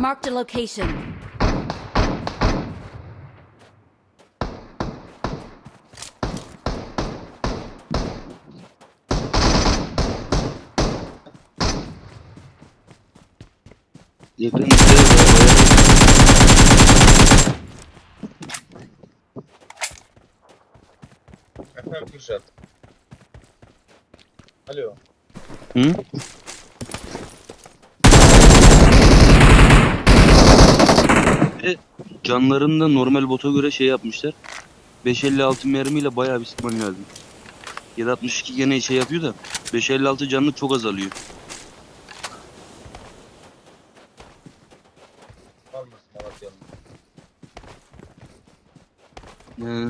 Marked a location. Yakın bir şey var. Efendim Kürşat. Alo. Hı? Ve canlarını da normal bota göre şey yapmışlar. 556 mermiyle bayağı bir sıkman lazım. 762 gene şey yapıyor da 556 canlı çok azalıyor. He.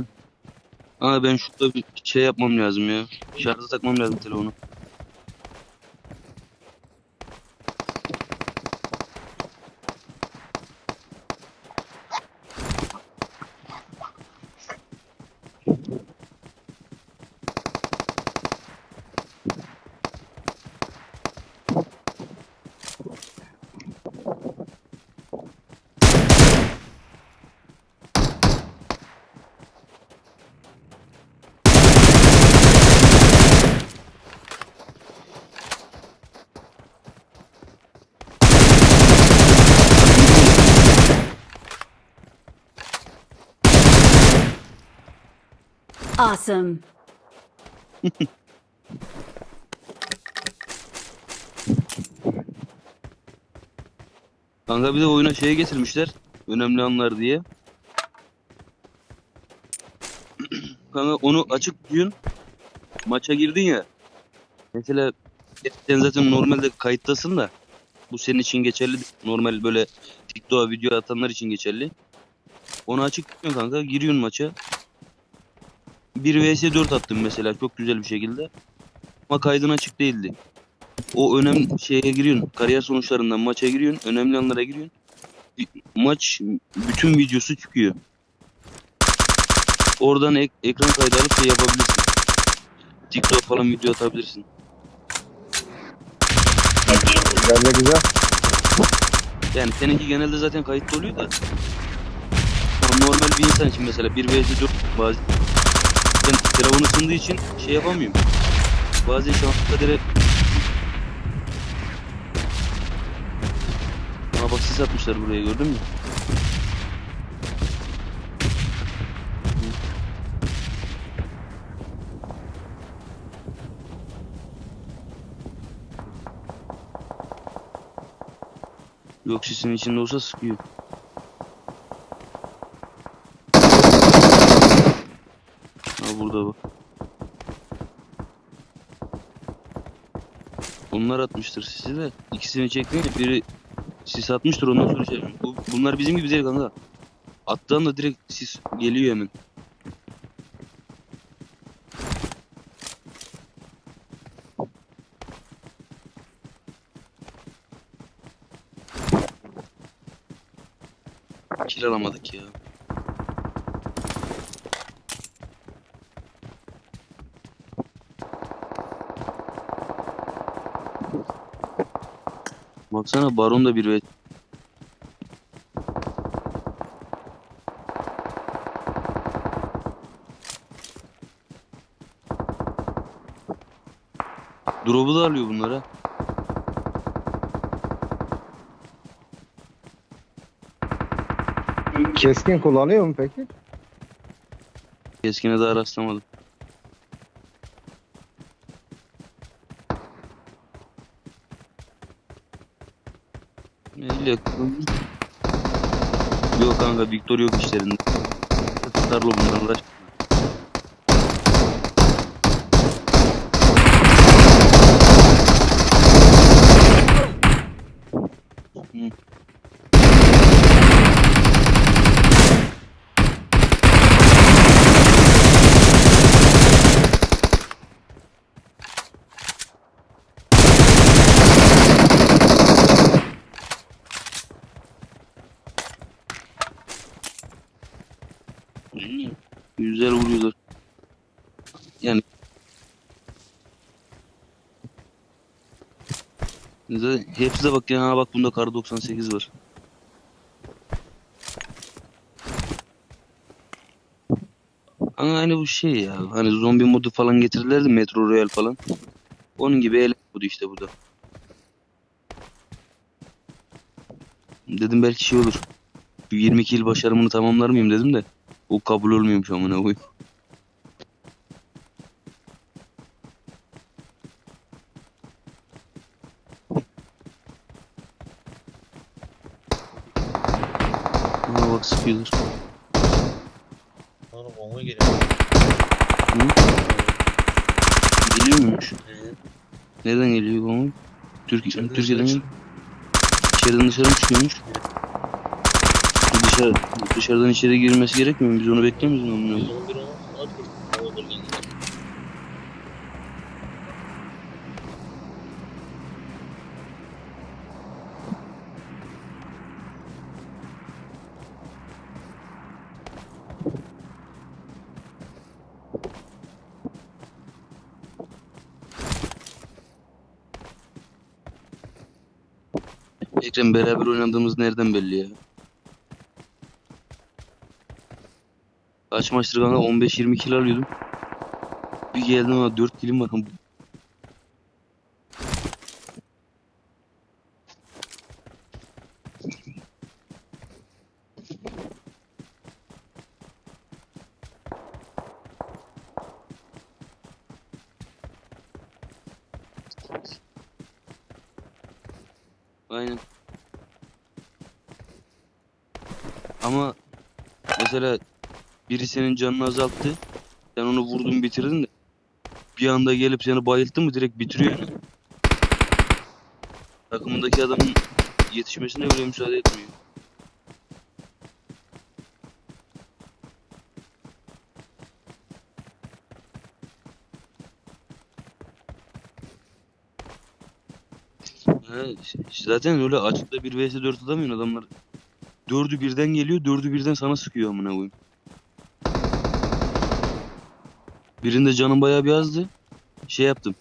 Ama ben şurada bir şey yapmam lazım ya. Şarja takmam lazım telefonu. Awesome. Kanka bir de oyuna şeye getirmişler. Önemli anlar diye. Kanka onu açık tutuyorsun. Maça girdin ya. Mesela sen zaten normalde kayıttasın da. Bu senin için geçerli. Normal böyle TikTok'a video atanlar için geçerli. Onu açık tutuyorsun kanka. Giriyorsun maça. 1 vs 4 attım mesela çok güzel bir şekilde. Ama kaydın açık değildi. O önemli şeye giriyorsun. Kariyer sonuçlarından maça giriyorsun. Önemli anlara giriyorsun. Maç bütün videosu çıkıyor. Oradan ek- ekran kaydı alıp şey yapabilirsin. TikTok falan video atabilirsin. Güzel de güzel. Yani seninki genelde zaten kayıtlı oluyor da. Normal bir insan için mesela 1 vs 4 bazı ben telefon ısındığı için şey yapamıyorum. Bazen şanslı kadere Aa bak sis atmışlar buraya gördün mü? Yok sisin içinde olsa sıkıyor. Ha burada bak. Onlar atmıştır sisi de. İkisini çekmeyince biri sis atmıştır ondan sonra şey. Bu, bunlar bizim gibi değil kanka. Attan da direkt sis geliyor hemen. Kill alamadık ya. Baksana Baron da bir ve Drop'u da alıyor bunlara. Keskin kullanıyor mu peki? Keskine daha rastlamadım. Öyle. Yok kanka Victor yok işlerinde. Tutarlı bunlarla. Zaten hepsi de bak ya bak bunda kar 98 var. Ama hani bu şey ya hani zombi modu falan getirdilerdi Metro Royal falan. Onun gibi eğlenceli işte bu da. Dedim belki şey olur. 22 yıl başarımını tamamlar mıyım dedim de. O kabul olmuyormuş amına koyayım. Geliyor muymuş? Nereden geliyor bu ama? Türk İçeriden Türkiye'den mi? İçeriden dışarı mı çıkıyormuş? Dışarı, dışarıdan içeri girmesi gerekmiyor mu? Biz onu beklemiyoruz mu? Ekrem beraber oynadığımız nereden belli ya? Kaç maçtır kanka 15-20 kilo alıyordum. Bir geldim ama 4 kilim var. Aynen. Ama mesela biri senin canını azalttı. Sen onu vurdun bitirdin de bir anda gelip seni bayılttı mı direkt bitiriyor yani. Takımındaki adamın yetişmesine bile müsaade etmiyor. Ha, zaten öyle açıkta 1 vs 4 atamıyorsun adamlar. Dördü birden geliyor, dördü birden sana sıkıyor amına koyayım. Birinde canım bayağı bir azdı. Şey yaptım.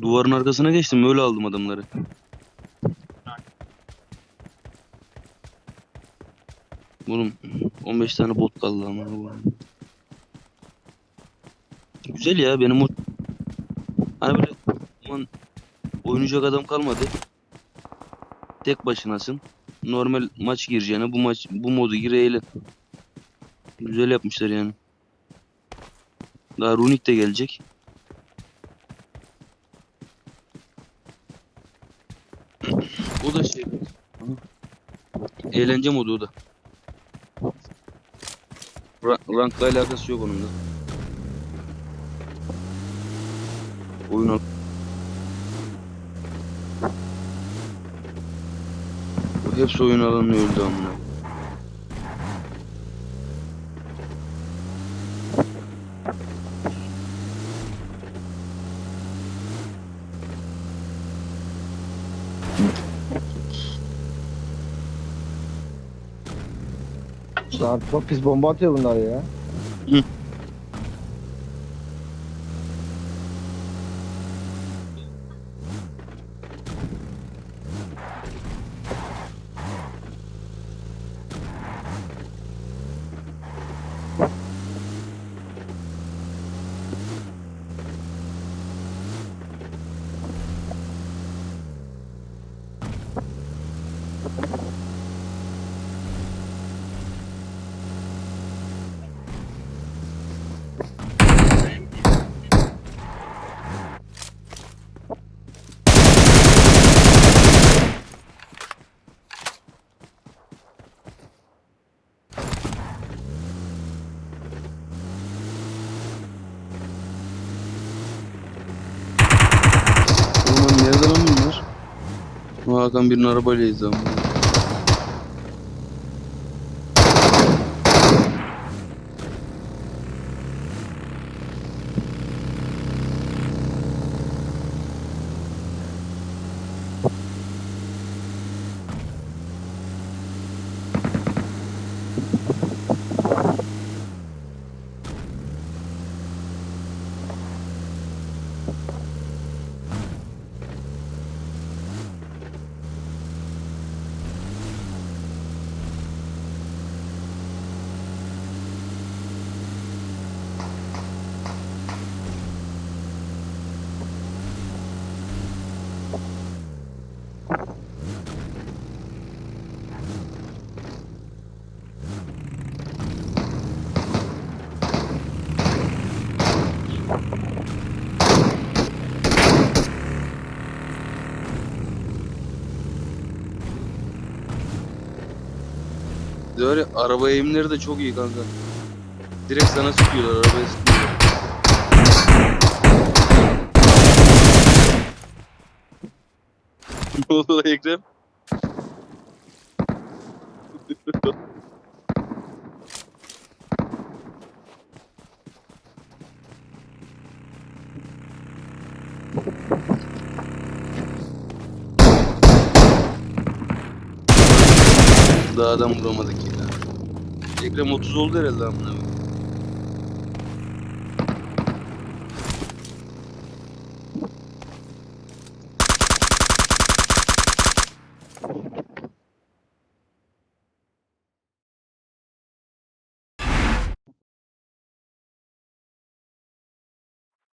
Duvarın arkasına geçtim, öyle aldım adamları. Oğlum 15 tane bot kaldı koyayım. Güzel ya benim o hani böyle aman oynayacak adam kalmadı. Tek başınasın. Normal maç gireceğine bu maç bu modu gir eğlen. Güzel yapmışlar yani. Daha Runic de gelecek. O da şey. Eğlence modu o da. Ra- rankla alakası yok onun da. Oyun al- Bu hepsi oyun alanına öldü amına. Lan çok pis bomba atıyor bunlar ya. Ulan Ama. Var ya araba eğimleri de çok iyi kanka. Direkt sana sıkıyorlar arabaya sıkıyorlar. ne oldu Ekrem? Adam vuramadık ya. Ekrem 30 oldu herhalde amına.